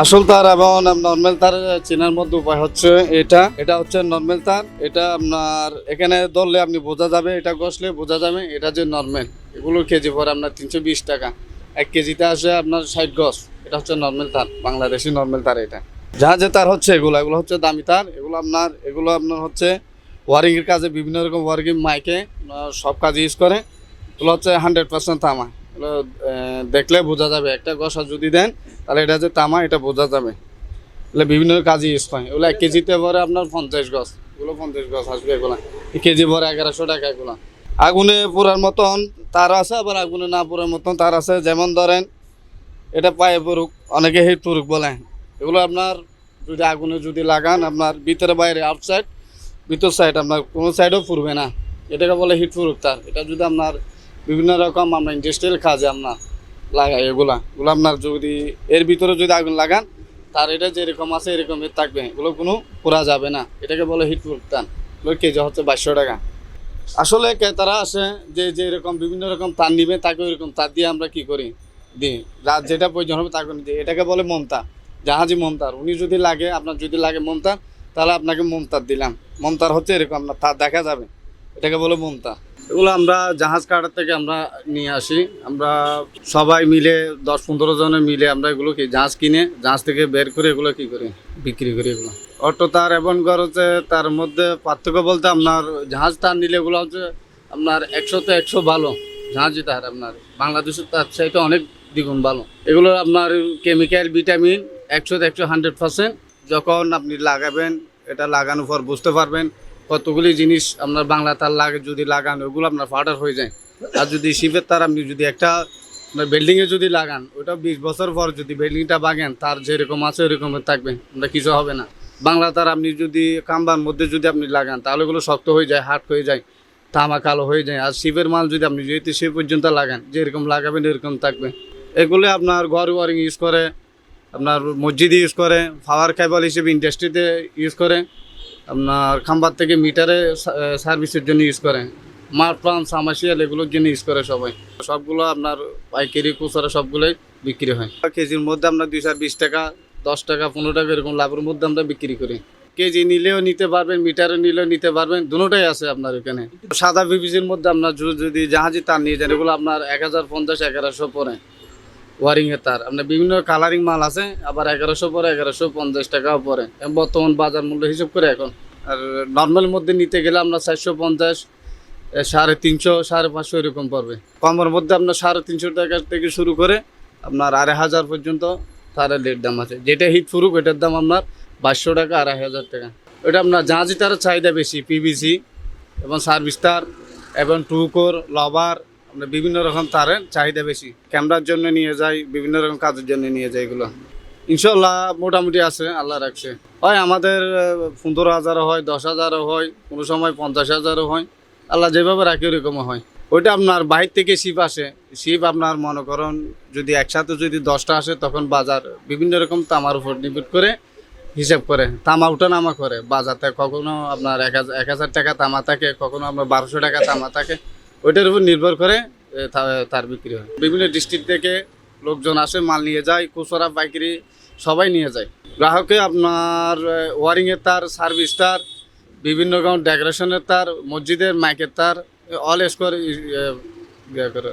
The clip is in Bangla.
আসল তার এবং নর্মাল তার চেনার মধ্যে উপায় হচ্ছে এটা। এটা হচ্ছে নর্মাল তার। এটা আপনার এখানে ধরলে আপনি বোঝা যাবে, এটা ঘষলে বোঝা যাবে, এটা যে নর্মাল। এগুলো কেজি পরে আপনার তিনশো বিশ টাকা। এক কেজিতে আসে আপনার ষাট গছ এটা হচ্ছে নর্মাল তার, বাংলাদেশি নর্মাল তার এটা। যা যে তার হচ্ছে এগুলো এগুলো হচ্ছে দামি তার। এগুলো আপনার এগুলো আপনার হচ্ছে ওয়ারিংয়ের কাজে বিভিন্ন রকম ওয়ারিং মাইকে সব কাজে ইউজ করে। এগুলো হচ্ছে হান্ড্রেড পার্সেন্ট তামা। দেখলে বোঝা যাবে। একটা গসা যদি দেন, তাহলে এটা যে তামা, এটা বোঝা যাবে। এগুলো বিভিন্ন কাজে ইউজ হয়। এগুলো এক কেজিতে পরে আপনার পঞ্চাশ গছ ওগুলো পঞ্চাশ গছ আসবে এগুলো। কেজি পরে এগারোশো টাকা এগুলো। আগুনে পোড়ার মতন তার আছে, আবার আগুনে না পোড়ার মতন তার আছে। যেমন ধরেন, এটা পায়ে পড়ুক, অনেকে হিট পড়ুক বলে। এগুলো আপনার যদি আগুনে যদি লাগান, আপনার ভিতরে বাইরে আউটসাইড ভিতর সাইড আপনার কোনো সাইডও পুড়বে না। এটাকে বলে হিট প্রুফ তার। এটা যদি আপনার বিভিন্ন রকম আমরা ইন্ডাস্ট্রিয়াল কাজে আপনার লাগাই এগুলা। এগুলো আপনার যদি এর ভিতরে যদি আগুন লাগান, তার এটা যেরকম আছে এরকমই থাকবে। এগুলো কোনো পোড়া যাবে না। এটাকে বলে হিট এগুলোর কেজি হচ্ছে বাইশশো টাকা। আসলে ক্রেতারা আসে যে যে এরকম বিভিন্ন রকম তার নিবে, তাকে ওইরকম তার দিয়ে আমরা কি করি? দিই। রাত যেটা প্রয়োজন হবে তাকে দিই। এটাকে বলে মমতা। জাহাজি মমতার। উনি যদি লাগে, আপনার যদি লাগে মমতার তাহলে আপনাকে মমতার দিলাম। মমতার হচ্ছে এরকম আপনার তার দেখা যাবে। এটাকে বলে মমতা। এগুলো আমরা জাহাজ কাটার থেকে আমরা নিয়ে আসি। আমরা সবাই মিলে, দশ পনেরো জনের মিলে আমরা এগুলো কি জাহাজ কিনে, জাহাজ থেকে বের করে এগুলো কি করি? বিক্রি করি এগুলো। অটো তার এবং হচ্ছে, তার মধ্যে পার্থক্য বলতে আপনার জাহাজ তার নিলে এগুলো হচ্ছে আপনার একশো তো একশো ভালো। জাহাজি তার আপনার। বাংলাদেশের তার চাইতে অনেক দ্বিগুণ ভালো। এগুলো আপনার কেমিক্যাল ভিটামিন একশো একশো হান্ড্রেড পার্সেন্ট যখন আপনি লাগাবেন, এটা লাগানোর পর বুঝতে পারবেন কতগুলি জিনিস আপনার বাংলা তার লাগে, যদি লাগান, ওগুলো আপনার ফাটার হয়ে যায়। আর যদি শিবের তার, আপনি যদি একটা আপনার বিল্ডিংয়ে যদি লাগান ওটা বিশ বছর পর যদি বিল্ডিংটা বাগেন, তার যেরকম আছে ওরকম থাকবে। আপনার কিছু হবে না। বাংলা তার, আপনি যদি কাম্বার মধ্যে যদি আপনি লাগান, তাহলে ওগুলো শক্ত হয়ে যায় হার্ড হয়ে যায়, তামা কালো হয়ে যায়। আর শিবের মাল যদি আপনি যেহেতু সে পর্যন্ত লাগান, যেরকম লাগাবেন, এরকম থাকবে। এগুলো আপনার ঘর ওয়ারিং ইউজ করে, আপনার মসজিদে ইউজ করে পাওয়ার কেবল হিসেবে ইন্ডাস্ট্রিতে ইউজ করে। আপনার খাম্বার থেকে মিটারে সার্ভিসের জন্য ইউজ করে। মার প্লান সামাসিয়াল এগুলোর জন্য ইউজ করে সবাই। সবগুলো আপনার পাইকারি, খুচরা সবগুলোই বিক্রি হয়। কেজির মধ্যে আমরা দুইশো বিশ টাকা, দশ টাকা, পনেরো টাকা এরকম লাভের মধ্যে আমরা বিক্রি করি। কেজি নিলেও নিতে পারবেন, মিটারে নিলেও নিতে পারবেন, দুটোটাই আছে আপনার এখানে। সাদা বিপিসির মধ্যে আপনার যদি জাহাজি তার নিয়ে যান, এগুলো আপনার এক হাজার পঞ্চাশ, এগারোশো পরে ওয়ারিং এর তার। আপনার বিভিন্ন কালারিং মাল আছে, আবার এগারোশো পরে এগারোশো পঞ্চাশ টাকাও পরে। বর্তমান বাজার মূল্য হিসাব করে এখন, আর নর্মাল মধ্যে নিতে গেলে আপনার চারশো পঞ্চাশ সাড়ে তিনশো, সাড়ে পাঁচশো এরকম পড়বে। কমের মধ্যে আপনার সাড়ে তিনশো টাকা থেকে শুরু করে আপনার আড়াই হাজার পর্যন্ত তারের রেট দাম আছে। যেটা হিট ফুরুক এটার দাম আপনার বাইশশো টাকা, আড়াই হাজার টাকা। ওটা আপনার জাহাজি তারের চাহিদা বেশি পিভিসি এবং সার্ভিস তার, এবং টুকোর লবার বিভিন্ন রকম তারের চাহিদা বেশি। ক্যামেরার জন্য নিয়ে যাই, বিভিন্ন রকম কাজের জন্য নিয়ে যাই এগুলো। ইনশাল্লাহ মোটামুটি আছে, আল্লাহ রাখছে। হয় আমাদের পনেরো হাজারও হয়, দশ হাজারও হয়, কোনো সময় পঞ্চাশ হাজারও হয়। আল্লাহ যেভাবে রাখে ওরকমও হয়। ওইটা আপনার বাইর থেকে শিপ আসে। শিপ আপনার মনে করেন, যদি একসাথে যদি দশটা আসে, তখন বাজার বিভিন্ন রকম তামার উপর নির্ভর করে হিসাব করে। তামা উঠানামা করে। বাজারতে কখনো আপনার এক হাজার এক হাজার টাকা তামা থাকে, কখনো আপনার বারোশো টাকা তামা থাকে। ওইটার উপর নির্ভর করে তার বিক্রি হয়। বিভিন্ন ডিস্ট্রিক্ট থেকে লোকজন আসে, মাল নিয়ে যায়, খুচরা, পাইকারি, সবাই নিয়ে যায়। গ্রাহকে আপনার ওয়ারিংয়ের তার সার্ভিস তার বিভিন্ন রকম ডেকোরেশনের তার, মসজিদের মাইকের তার অল স্কোয়ার ইয়ে করে।